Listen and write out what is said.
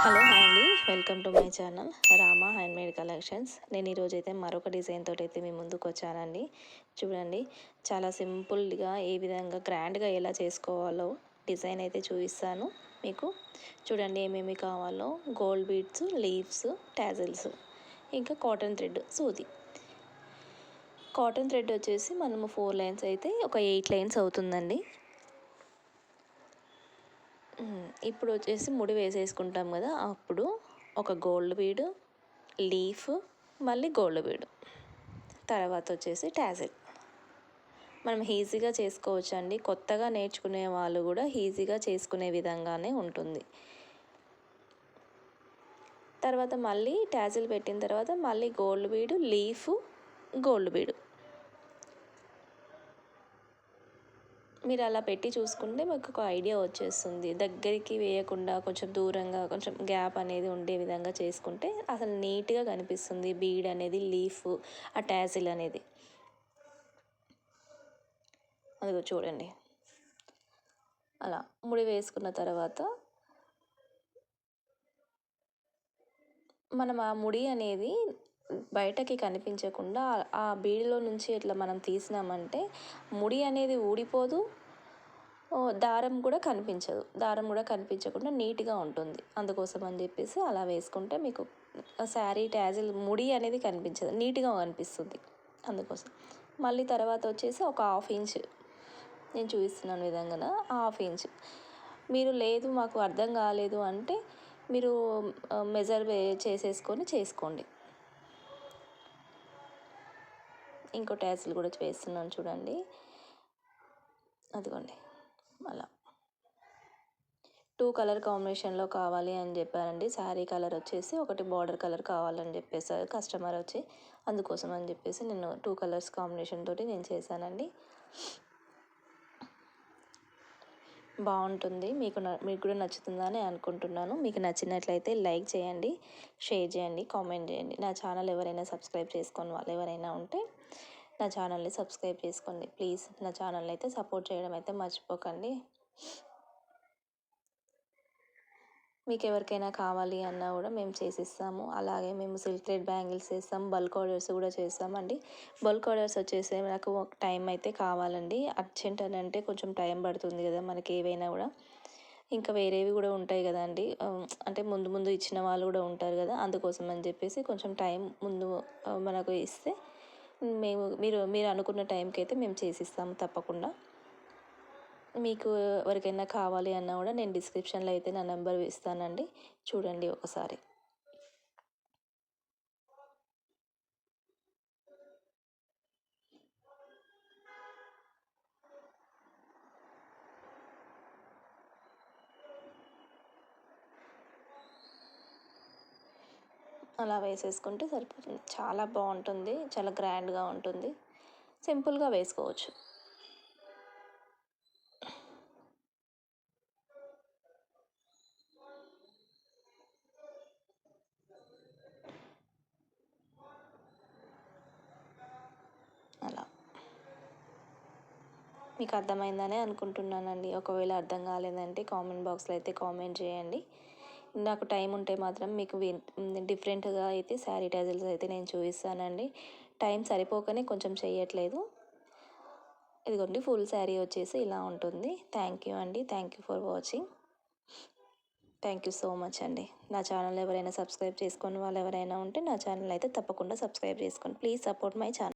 Hello hi అండి welcome to my channel Rama handmade collections. నేను ఈరోజు అయితే మరొక డిజైన్ తోటి అయితే మీ ముందుకు వచ్చానండి. చూడండి చాలా సింపుల్గా ఏ విధంగా గ్రాండ్గా ఎలా చేసుకోవాలో డిజైన్ అయితే చూపిస్తాను మీకు. చూడండి ఏమేమి కావాలో గోల్డ్ బీడ్స్ లీవ్స్ ట్యాజిల్స్ ఇంకా కాటన్ థ్రెడ్ సూది. కాటన్ థ్రెడ్ వచ్చేసి మనము ఫోర్ లైన్స్ అయితే ఒక ఎయిట్ లైన్స్ అవుతుందండి. ఇప్పుడు వచ్చేసి ముడి వేసేసుకుంటాం కదా అప్పుడు ఒక గోల్డ్ బీడు లీఫ్ మళ్ళీ గోల్డ్ బీడు. తర్వాత వచ్చేసి టాజిల్ మనం ఈజీగా చేసుకోవచ్చు అండి కొత్తగా నేర్చుకునే వాళ్ళు కూడా ఈజీగా చేసుకునే విధంగానే ఉంటుంది. తర్వాత మళ్ళీ ట్యాజిల్ పెట్టిన తర్వాత మళ్ళీ గోల్డ్ బీడు లీఫ్ గోల్డ్ బీడు. మీరు అలా పెట్టి చూసుకుంటే మీకు ఒక ఐడియా వచ్చేస్తుంది. దగ్గరికి వేయకుండా కొంచెం దూరంగా కొంచెం గ్యాప్ అనేది ఉండే విధంగా చేసుకుంటే అసలు నీట్గా కనిపిస్తుంది. బీడ్ అనేది లీఫ్ ఆ ట్యాజిల్ అనేది. అదిగో చూడండి. అలా ముడి వేసుకున్న తర్వాత మనం ఆ ముడి అనేది బయటకి కనిపించకుండా ఆ బీడిలో నుంచి ఇట్లా మనం తీసినామంటే ముడి అనేది ఊడిపోదు. దారం కూడా కనిపించదు. దారం కూడా కనిపించకుండా నీట్గా ఉంటుంది. అందుకోసం అని చెప్పేసి అలా వేసుకుంటే మీకు శారీ ట్యాజిల్ ముడి అనేది కనిపించదు. నీట్గా కనిపిస్తుంది. అందుకోసం. మళ్ళీ తర్వాత వచ్చేసి ఒక హాఫ్ ఇంచ్. నేను చూపిస్తున్నాను విధంగా హాఫ్ ఇంచ్. మీరు లేదు మాకు అర్థం కాలేదు అంటే మీరు మెజర్ చేసేసుకొని చేసుకోండి. ఇంకో ట్యాసిల్ కూడా వేస్తున్నాను చూడండి. అదిగోండి. అలా. టూ కలర్ కాంబినేషన్లో కావాలి అని చెప్పారండి. శారీ కలర్ వచ్చేసి ఒకటి బార్డర్ కలర్ కావాలని చెప్పేసారు కస్టమర్ వచ్చి అందుకోసం అని చెప్పేసి నేను టూ కలర్స్ కాంబినేషన్ తోటి నేను చేశానండి. బాగుంటుంది. మీకు మీకు కూడా నచ్చుతుందని అనుకుంటున్నాను. మీకు నచ్చినట్లయితే లైక్ చేయండి షేర్ చేయండి కామెంట్ చేయండి. నా ఛానల్ ఎవరైనా సబ్స్క్రైబ్ చేసుకొని వాళ్ళు ఎవరైనా ఉంటే నా ఛానల్ని సబ్స్క్రైబ్ చేసుకోండి. ప్లీజ్ నా ఛానల్ని అయితే సపోర్ట్ చేయడం అయితే మర్చిపోకండి. మీకు ఎవరికైనా కావాలి అన్నా కూడా మేము చేసిస్తాము. అలాగే మేము సిల్క్ థ్రెడ్ బ్యాంగిల్స్ చేస్తాం. బల్క్ ఆర్డర్స్ కూడా చేస్తామండి. బల్క్ ఆర్డర్స్ వచ్చేసి నాకు ఒక టైం అయితే కావాలండి. అర్జెంట్ అని అంటే కొంచెం టైం పడుతుంది కదా మనకి ఏవైనా కూడా. ఇంకా వేరేవి కూడా ఉంటాయి కదండి. అంటే ముందు ముందు ఇచ్చిన వాళ్ళు కూడా ఉంటారు కదా అందుకోసం అని చెప్పేసి కొంచెం టైం ముందు మనకు ఇస్తే మేము మీరు మీరు అనుకున్న టైంకి అయితే మేము చేసిస్తాము తప్పకుండా. మీకు ఎవరికైనా కావాలి అన్నా కూడా నేను డిస్క్రిప్షన్లో అయితే నా నెంబర్ ఇస్తానండి. చూడండి ఒకసారి. అలా వేసేసుకుంటే సరిపోతుంది. చాలా బాగుంటుంది. చాలా గ్రాండ్గా ఉంటుంది. సింపుల్గా వేసుకోవచ్చు అలా మీకు అర్థమైందనే అనుకుంటున్నానండి. ఒకవేళ అర్థం కాలేదంటే కామెంట్ బాక్స్లో అయితే కామెంట్ చేయండి. నాకు టైం ఉంటే మాత్రం మీకు డిఫరెంట్గా అయితే శానిటైజర్స్ అయితే నేను చూపిస్తానండి. టైం సరిపోకనే కొంచెం చేయట్లేదు ఇదిగోండి ఫుల్ శారీ వచ్చేసి ఇలా ఉంటుంది. థ్యాంక్ యూ అండి. Thank you for watching. Thank you so much అండి. నా ఛానల్ ఎవరైనా సబ్స్క్రైబ్ చేసుకొని వాళ్ళు ఎవరైనా ఉంటే నా ఛానల్ అయితే తప్పకుండా సబ్స్క్రైబ్ చేసుకోండి. Please support my channel.